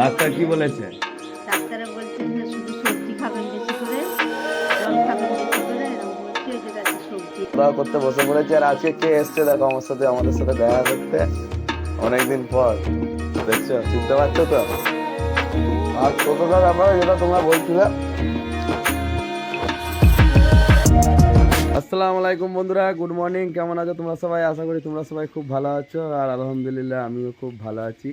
Doctor কি বলেছে? ডাক্তারে বলছে যে শুধু সবজি খাবেন বেশি করে জল খাবেন বেশি করে এরকম বলছে যে যাতে সবজি খাওয়া করতে বসে পড়েছি। আর আজকে কে এসছে? দেখো আমার সাথে আমাদের সাথে দেখা করতে। অনেকদিন পর দেখছ? চিনতে পারছ তো? আর ব্যাপারে যেটা তোমরা বলছিলে। আসসালামু আলাইকুম বন্ধুরা গুড মর্নিং। কেমন আছো তোমরা সবাই? আশা করি তোমরা সবাই খুব ভালো আছো। আর আলহামদুলিল্লাহ আমিও খুব ভালো আছি।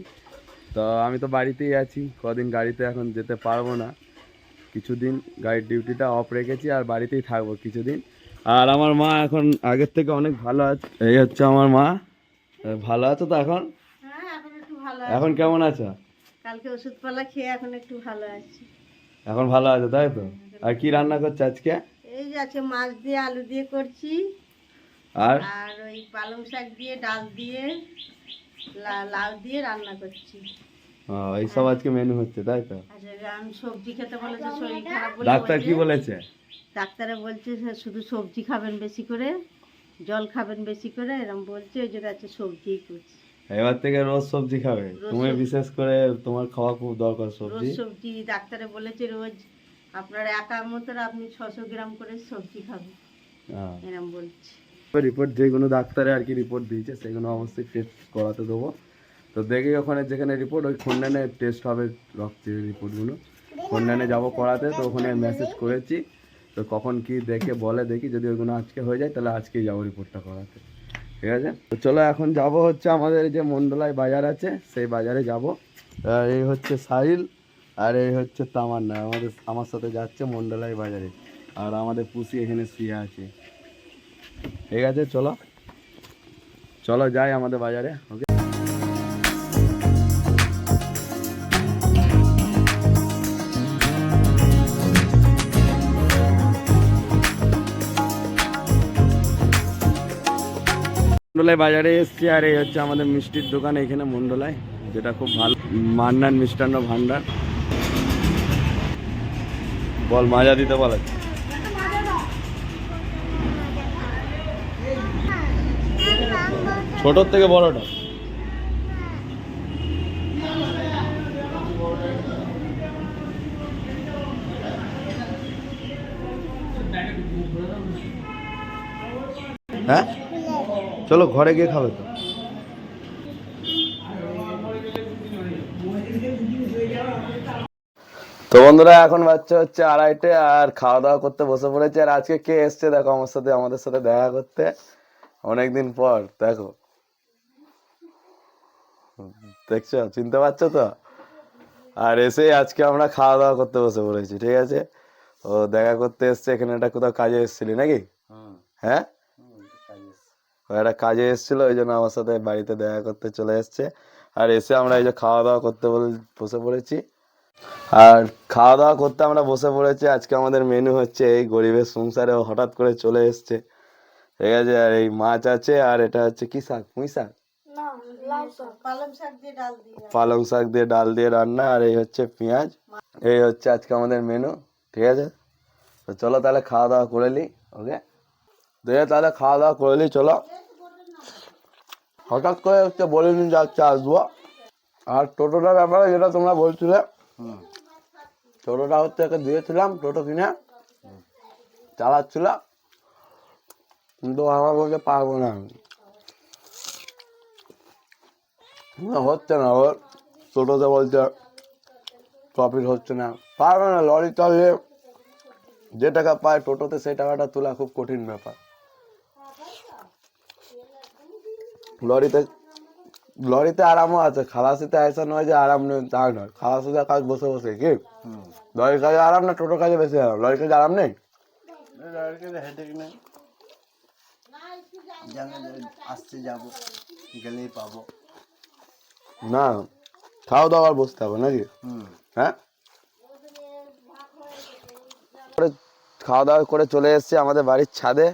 তো আমি তো বাড়িতেই আছি কদিন গাড়িতে এখন যেতে পারব না। কিছুদিন গাড়ির ডিউটিটা অফ রেখেছি আর বাড়িতেই থাকব কিছুদিন। আর আমার মা এখন আগের থেকে অনেক ভালো আছে এই হচ্ছে আমার মা। ভালো আছো তো এখন? হ্যাঁ এখন কেমন আছো? কালকে ওষুধপালা খেয়ে এখন একটু ভালো আছি। এখন ভালো আছে তাই তো? আর কি রান্না করছ আজকে? এই যে আছে মাছ দিয়ে আলু দিয়ে করছি। আর? আর ওই পালং শাক দিয়ে ডাল দিয়ে। লাউ দিয়ে রান্না করছি। এইসব আজকে মেনু হচ্ছে তাই তো? আচ্ছা আমি সবজি খেতে বলেছে শরীর খারাপ বলে ডাক্তার কি বলেছে। ডাক্তারে বলছে শুধু সবজি খাবেন বেশি করে জল খাবেন বেশি করে এরকম বলছে ওই জন্য আছে সবজিই করছি। এবার থেকে রোজ সবজি খাবে। রোজ তুমি বিশেষ করে তোমার খাওয়া খুব দরকার রোজ সবজি। সবজি ডাক্তারে বলেছে রোজ আপনার একার মতো আপনি ছশো গ্রাম করে সবজি খাবেন। হ্যাঁ। এরকম বলছে। রিপোর্ট যেগুলো ডাক্তারে আর কি রিপোর্ট দিয়েছে, সেগুলো অবশ্যই টেস্ট করাতে দেবো। তো দেখি ওখানে যেখানে রিপোর্ট ওই খন্ডানে টেস্ট হবে রক্তের রিপোর্টগুলো খন্ডানে যাব করাতে, তো ওখানে মেসেজ করেছি। তো কখন কি দেখে বলে দেখি, যদি ওইগুলো আজকে হয়ে যায়, তাহলে আজকেই যাব রিপোর্টটা করাতে। ঠিক আছে? তো চলো এখন যাব হচ্ছে আমাদের যে মন্ডলায় বাজার আছে, সেই বাজারে যাব। আর এই হচ্ছে সাহিল, আর এই হচ্ছে তামান্না। আমাদের, আমার সাথে যাচ্ছে মন্ডলায় বাজারে। আর আমাদের পুষি এখানে শুয়ে আছে। ঠিক আছে, চলো। চলো, যাই আমাদের বাজারে ওকে মন্ডলায় বাজারে এসছি, আর এই হচ্ছে আমাদের মিষ্টির দোকান, এখানে মন্ডলায়, যেটা খুব ভালো। মান্নান মিষ্টান্ন ভান্ডার। বল, মাজা দিতে বলে ছোটোর থেকে বড়টা। হ্যাঁ? চলো ঘরে গিয়ে খাবে তো। তো বন্ধুরা, এখন বাচ্চা হচ্ছে আড়াইটে আর খাওয়া দাওয়া করতে বসে পড়েছে। আর আজকে কে এসছে দেখো আমার সাথে, আমাদের সাথে দেখা করতে। অনেকদিন পর, দেখো। দেখছ? চিনতে পারছ তো? আর এসে আজকে আমরা খাওয়া দাওয়া করতে বসে পড়েছি ঠিক আছে? ও দেখা করতে এসছে এখানে একটা কোথাও কাজে এসেছিলি নাকি? হ্যাঁ? ও একটা কাজে এসেছিল ওই জন্য আমার সাথে বাড়িতে দেখা করতে চলে এসছে। আর এসে আমরা এই যে খাওয়া দাওয়া করতে বলে বসে পড়েছি। আর খাওয়া দাওয়া করতে আমরা বসে পড়েছি আজকে আমাদের মেনু হচ্ছে এই গরিবের সংসারে হঠাৎ করে চলে এসছে। ঠিক আছে? আর এই মাছ আছে আর এটা হচ্ছে কি শাক? পুঁই শাক। পালং শাক দিয়ে ডাল দিয়ে রান্না। আর এই হচ্ছে পেঁয়াজ। এই হচ্ছে আজকে আমাদের মেনু ঠিক আছে? তো চলো তাহলে খাওয়া দাওয়া করে নিই ওকে দিয়ে তাহলে খাওয়া দাওয়া করে নিই চলো। হঠাৎ করে হচ্ছে বলিনি যে আজকে আসব। আর টোটোটার ব্যাপারে যেটা তোমরা বলছিলে, টোটোটা হচ্ছে একে দিয়েছিলাম, টোটো কিনে। চালাচ্ছিল। কিন্তু আমার বলতে পারব না আমি। না, হচ্ছে না ওর। টোটোতে বলছে প্রফিট হচ্ছে না। পারবে না লরি চালিয়ে। যে টাকা পায় টোটোতে সেই টাকাটা তোলা খুব কঠিন ব্যাপার। লরিতে লরিতে আরামও আছে। খালাসিতে এসা নয় যে আরাম নেই তা নয়। খালাসিতে কাজ বসে বসে কি? লরির কাজে আরাম না টোটোর কাজে বেশি আরাম? লরির কাজে আরাম নেই? আসতে যাব গেলেই পাবো। না খাওয়া দাওয়া আর বসতে হবে নাকি? হ্যাঁ? খাওয়া দাওয়া করে চলে এসেছি আমাদের বাড়ির ছাদে।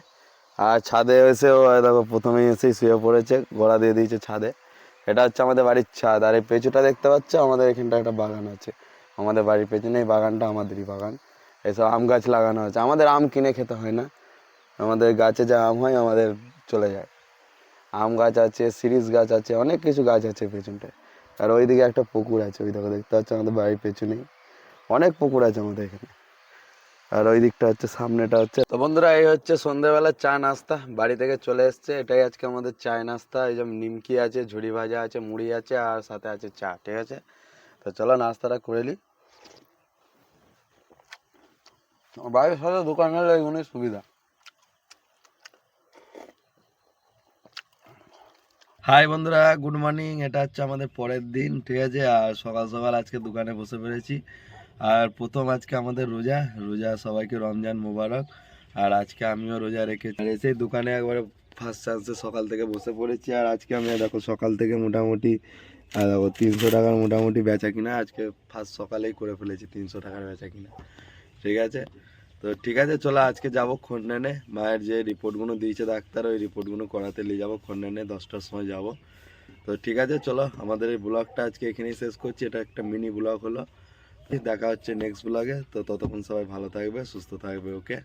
আর ছাদে এসে ও দেখো প্রথমেই এসেই শুয়ে পড়েছে গোড়া দিয়ে দিয়েছে ছাদে। এটা হচ্ছে আমাদের বাড়ির ছাদ। আর এই পেঁচুটা দেখতে পাচ্ছ? আমাদের এখানটা একটা বাগান আছে। আমাদের বাড়ির পেছনে এই বাগানটা আমাদেরই বাগান। এসব আম গাছ লাগানো আছে। আমাদের আম কিনে খেতে হয় না। আমাদের গাছে যা আম হয় আমাদের চলে যায়। আম গাছ আছে, সিরিজ গাছ আছে, অনেক কিছু গাছ আছে পেছনটায়। আর ওইদিকে একটা পুকুর আছে, ওই দেখো, দেখতে পাচ্ছ আমাদের বাড়ির পেছনেই। অনেক পুকুর আছে আমাদের এখানে। আর ওই দিকটা হচ্ছে, সামনেটা হচ্ছে। তো বন্ধুরা, এই হচ্ছে সন্ধ্যেবেলা চা নাস্তা, বাড়ি থেকে চলে এসছে। এটাই আজকে আমাদের চায় নাস্তা। এই যে নিমকি আছে, ঝুড়ি ভাজা আছে, মুড়ি আছে, আর সাথে আছে চা, ঠিক আছে? তো চলো নাস্তাটা করে নিই। বাড়ির সাথে দোকানের এইগুলোই সুবিধা। হাই বন্ধুরা গুড মর্নিং এটা হচ্ছে আমাদের পরের দিন, ঠিক আছে? আর সকাল সকাল আজকে দোকানে বসে পড়েছি। আর প্রথম আজকে আমাদের রোজা রোজা সবাইকে রমজান মোবারক। আর আজকে আমিও রোজা আর এসে দোকানে একবারে ফার্স্ট চান্সে সকাল থেকে বসে পড়েছি। আর আজকে আমি দেখো, সকাল থেকে মোটামুটি দেখো, তিনশো টাকার মোটামুটি বেচা কিনা আজকে ফার্স্ট সকালেই করে ফেলেছি, তিনশো টাকার বেচা কিনা। ঠিক আছে? তো ঠিক আছে, চলো আজকে যাব খন্ডানে। মায়ের যে রিপোর্টগুলো দিয়েছে ডাক্তার, ওই রিপোর্টগুলো করাতে নিয়ে যাব। খন্ডানে দশটার সময় যাব। তো ঠিক আছে, চলো আমাদের এই ব্লগটা আজকে এখানেই শেষ করছি। এটা একটা মিনি ব্লগ হলো। দেখা হচ্ছে নেক্সট ব্লগে। তো ততক্ষণ সবাই ভালো থাকবে, সুস্থ থাকবে ওকে